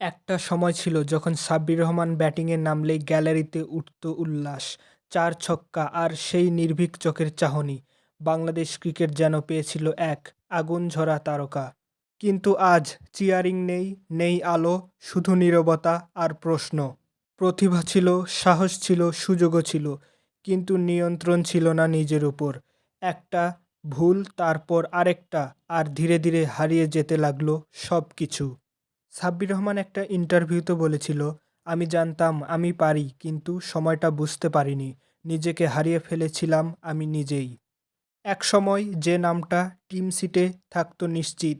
একটা সময় ছিল যখন সাব্বির রহমান ব্যাটিংয়ে নামলেই গ্যালারিতে উঠত উল্লাস, চার ছক্কা আর সেই নির্ভীক চোখের চাহনি। বাংলাদেশ ক্রিকেট যেন পেয়েছিল এক আগুনঝরা তারকা। কিন্তু আজ চিয়ারিং নেই, নেই আলো, শুধু নীরবতা আর প্রশ্ন। প্রতিভা ছিল, সাহস ছিল, সুযোগও ছিল, কিন্তু নিয়ন্ত্রণ ছিল না নিজের উপর একটা ভুল তারপর আরেকটা আর ধীরে ধীরে হারিয়ে যেতে লাগল সব কিছু। সাব্বির রহমান একটা ইন্টারভিউতে বলেছিল, আমি জানতাম আমি পারি কিন্তু সময়টা বুঝতে পারিনি, নিজেকে হারিয়ে ফেলেছিলাম আমি নিজেই। এক সময় যে নামটা টিম সিটে থাকত নিশ্চিত,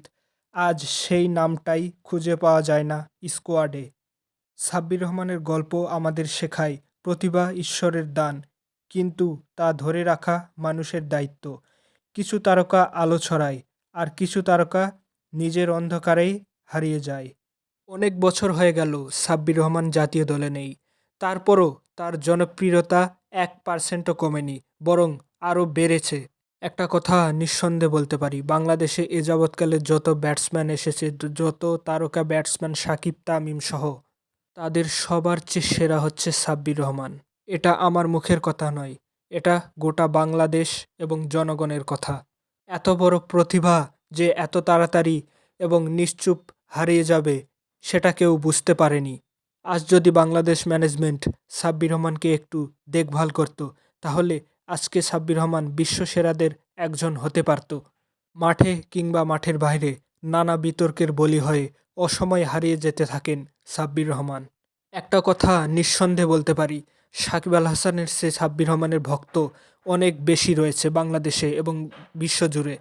আজ সেই নামটাই খুঁজে পাওয়া যায় না স্কোয়াডে। সাব্বির রহমানের গল্প আমাদের শেখায় প্রতিভা ঈশ্বরের দান, কিন্তু তা ধরে রাখা মানুষের দায়িত্ব। কিছু তারকা আলো ছড়ায়, আর কিছু তারকা নিজের অন্ধকারেই হারিয়ে যায়। অনেক বছর হয়ে গেল সাব্বির রহমান জাতীয় দলে নেই, তারপরও তার জনপ্রিয়তা এক পার্সেন্টও কমেনি, বরং আরও বেড়েছে। একটা কথা নিঃসন্দেহে বলতে পারি, বাংলাদেশে এ যাবৎকালে যত ব্যাটসম্যান এসেছে, যত তারকা ব্যাটসম্যান সাকিব তামিম সহ, তাদের সবার চেয়ে সেরা হচ্ছে সাব্বির রহমান। এটা আমার মুখের কথা নয়, এটা গোটা বাংলাদেশ এবং জনগণের কথা। এত বড় প্রতিভা যে এত তাড়াতাড়ি এবং নিশ্চুপ হারিয়ে যাবে সেটা কেউ বুঝতে পারেনি। আজ যদি বাংলাদেশ ম্যানেজমেন্ট সাব্বির রহমানকে একটু দেখভাল করত, তাহলে আজকে সাব্বির রহমান বিশ্বসেরাদের একজন হতে পারত। মাঠে কিংবা মাঠের বাইরে নানা বিতর্কের বলি হয়ে অসময়ে হারিয়ে যেতে থাকেন সাব্বির রহমান। একটা কথা নিঃসন্দেহে বলতে পারি, সাকিব আল হাসানের চেয়ে সাব্বির রহমানের ভক্ত অনেক বেশি রয়েছে বাংলাদেশে এবং বিশ্বজুড়ে।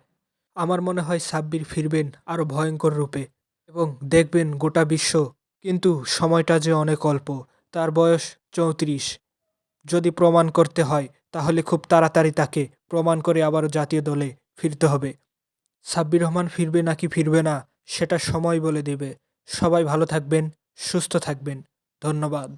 আমার মনে হয় সাব্বির ফিরবেন আরও ভয়ঙ্কর রূপে এবং দেখবেন গোটা বিশ্ব কিন্তু সময়টা যে অনেক অল্প, তার বয়স চৌত্রিশ। যদি প্রমাণ করতে হয় তাহলে খুব তাড়াতাড়ি তাকে প্রমাণ করে আবারও জাতীয় দলে ফিরতে হবে। সাব্বির রহমান ফিরবে নাকি ফিরবে না সেটা সময় বলে দেবে। সবাই ভালো থাকবেন, সুস্থ থাকবেন। ধন্যবাদ।